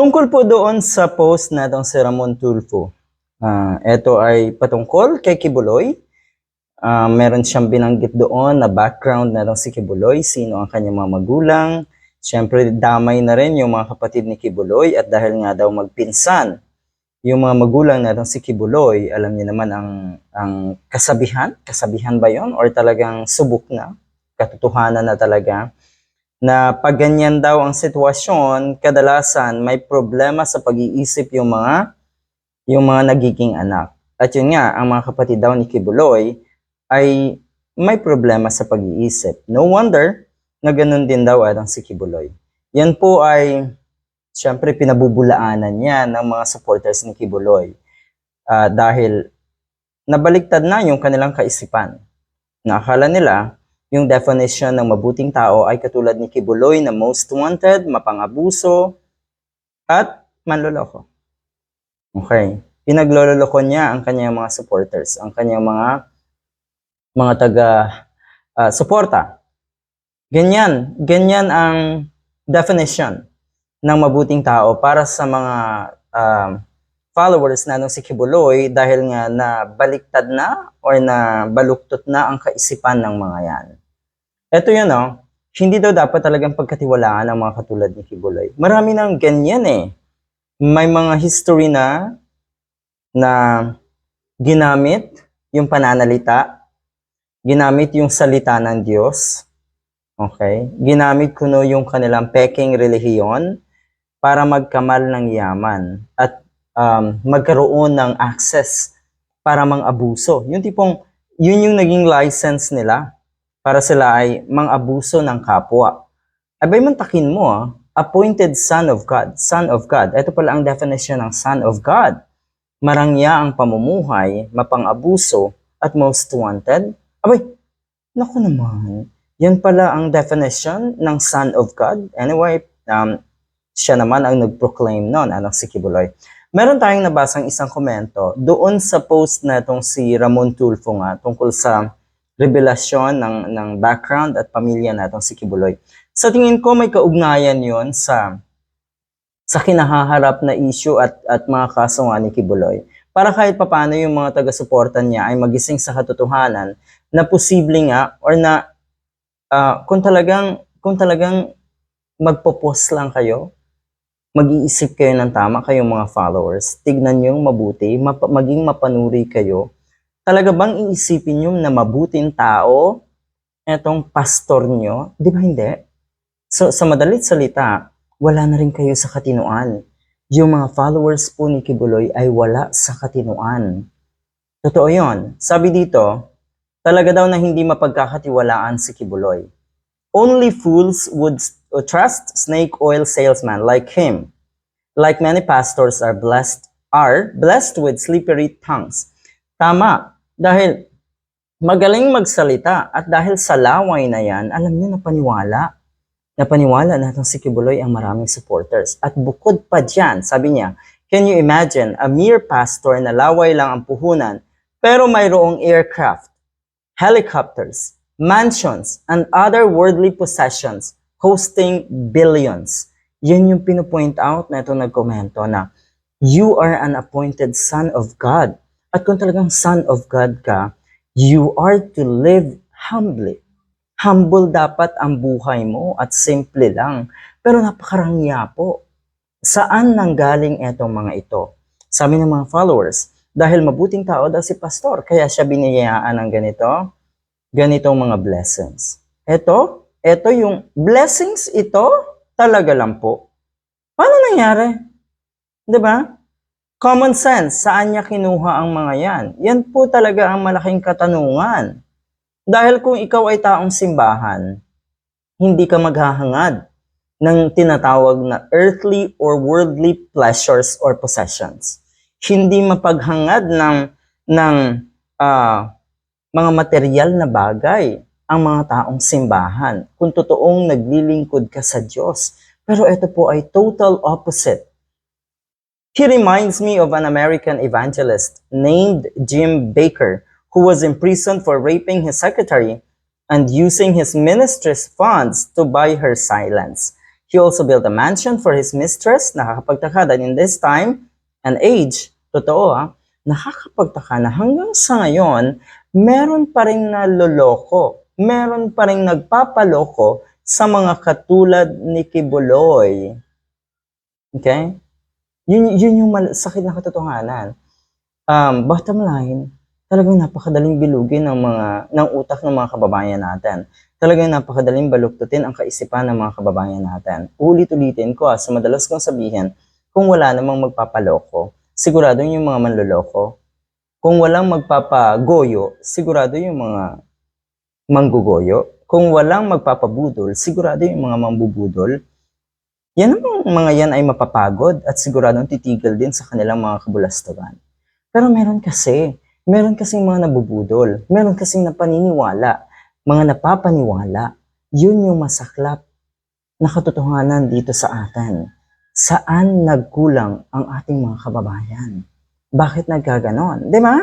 Tungkol po doon sa post na itong si Ramon Tulfo, ah ito ay patungkol kay Kibuloy. Ah, meron siyang binanggit doon na background na itong si Kibuloy, sino ang kanyang mga magulang. Siyempre, damay na rin yung mga kapatid ni Kibuloy at dahil nga daw magpinsan yung mga magulang na itong si Kibuloy, alam niyo naman ang, ang kasabihan, kasabihan ba yon Or talagang subok na, katotohanan na talaga, na pag ganyan daw ang sitwasyon, kadalasan may problema sa pag-iisip yung mga yung mga nagiging anak. At yun nga, ang mga kapatid daw ni Kibuloy ay may problema sa pag-iisip. No wonder na ganun din daw ang si Kibuloy. Yan po ay siyempre pinabubulaanan niya ng mga supporters ni Kibuloy. Ah, dahil nabaliktad na yung kanilang kaisipan. Nakakala nila yung definition ng mabuting tao ay katulad ni Kibuloy na most wanted, mapangabuso, at manloloko. Okay. Pinagloloko niya ang kanyang mga supporters, ang kanyang mga mga taga ah, suporta. Ganyan, ganyan ang definition ng mabuting tao para sa mga um, followers na nung si Kibuloy dahil nga na baliktad na or na baluktot na ang kaisipan ng mga yan. Ito yun, oh. Hindi daw dapat talagang pagkatiwalaan ng mga katulad ni Kibuloy. Marami nang ganyan eh. May mga history na na ginamit yung pananalita, ginamit yung salita ng Diyos, okay? Ginamit kuno yung kanilang peking relihiyon para magkamal ng yaman at um, magkaroon ng access para mang-abuso. Yung tipong, yun yung naging license nila para sila ay mang-abuso ng kapwa. Abay mantakin mo ah, appointed son of God, son of God. Ito pala ang definition ng son of God. Marangya ang pamumuhay, mapang-abuso, at most wanted. Abay, naku naman. Yan pala ang definition ng son of God. Anyway, um, siya naman ang nag-proclaim noon, anong si Kibuloy. Meron tayong nabasang isang komento doon sa post na itong si Ramon Tulfo nga tungkol sa revelasyon ng, ng background at pamilya na itong si Kibuloy. Sa tingin ko may kaugnayan yon sa sa kinahaharap na issue at, at mga kaso nga ni Kibuloy. Para kahit papano yung mga taga-suporta niya ay magising sa katotohanan na posible nga or na ah, kung talagang kung talagang magpo-post lang kayo, mag-iisip kayo ng tama kayong mga followers, tignan nyo mabuti, mapa- maging mapanuri kayo, talaga bang iisipin nyo na mabuting tao etong pastor nyo? Di ba hindi? So, sa madalit salita, wala na rin kayo sa katinuan. Yung mga followers po ni Kibuloy ay wala sa katinuan. Totoo yon. Sabi dito, talaga daw na hindi mapagkakatiwalaan si Kibuloy. Only fools would trust snake oil salesman like him. Like many pastors are blessed are blessed with slippery tongues. Tama, dahil magaling magsalita at dahil sa laway na yan, alam niyo napaniwala. Napaniwala na itong si Kibuloy ang maraming supporters. At bukod pa dyan, sabi niya, can you imagine a mere pastor na laway lang ang puhunan pero mayroong aircraft, helicopters, mansions, and other worldly possessions hosting billions. Yan yung pinupoint out na ito nagkomento na you are an appointed son of God. At kung talagang son of God ka, you are to live humbly. Humble dapat ang buhay mo at simple lang. Pero napakarangya po. Saan nanggaling etong mga ito? Sabi ng mga followers, dahil mabuting tao daw si pastor, kaya siya biniyayaan ng ganito, ganitong mga blessings. Ito, ito yung blessings ito, talaga lang po. Paano nangyari? 'Di ba? Common sense, saan niya kinuha ang mga yan? Yan po talaga ang malaking katanungan. Dahil kung ikaw ay taong simbahan, hindi ka maghahangad ng tinatawag na earthly or worldly pleasures or possessions. Hindi mapaghangad ng, ng ah, mga material na bagay ang mga taong simbahan kung totoong naglilingkod ka sa Diyos. Pero ito po ay total opposite. He reminds me of an American evangelist named Jim Baker who was imprisoned for raping his secretary and using his ministry's funds to buy her silence. He also built a mansion for his mistress. Nakakapagtaka that in this time and age, totoo ah, nakakapagtaka na hanggang sa ngayon, meron pa rin naloloko, meron pa rin nagpapaloko sa mga katulad ni Kibuloy. Okay? Yun, yun yung sakit na katotohanan. Um, bottom line, talagang napakadaling bilugin ng mga ng utak ng mga kababayan natin. Talagang napakadaling baluktutin ang kaisipan ng mga kababayan natin. Ulit-ulitin ko ah, sa madalas kong sabihin, kung wala namang magpapaloko, sigurado yung mga manloloko. Kung walang magpapagoyo, sigurado yung mga manggugoyo. Kung walang magpapabudol, sigurado yung mga mambubudol. Yan ang mga yan ay mapapagod at siguradong titigil din sa kanilang mga kabulastugan. Pero meron kasi, meron kasing mga nabubudol, meron kasing napaniniwala, mga napapaniwala. Yun yung masaklap na katotohanan dito sa atin. Saan nagkulang ang ating mga kababayan? Bakit nagkaganon? Di ba?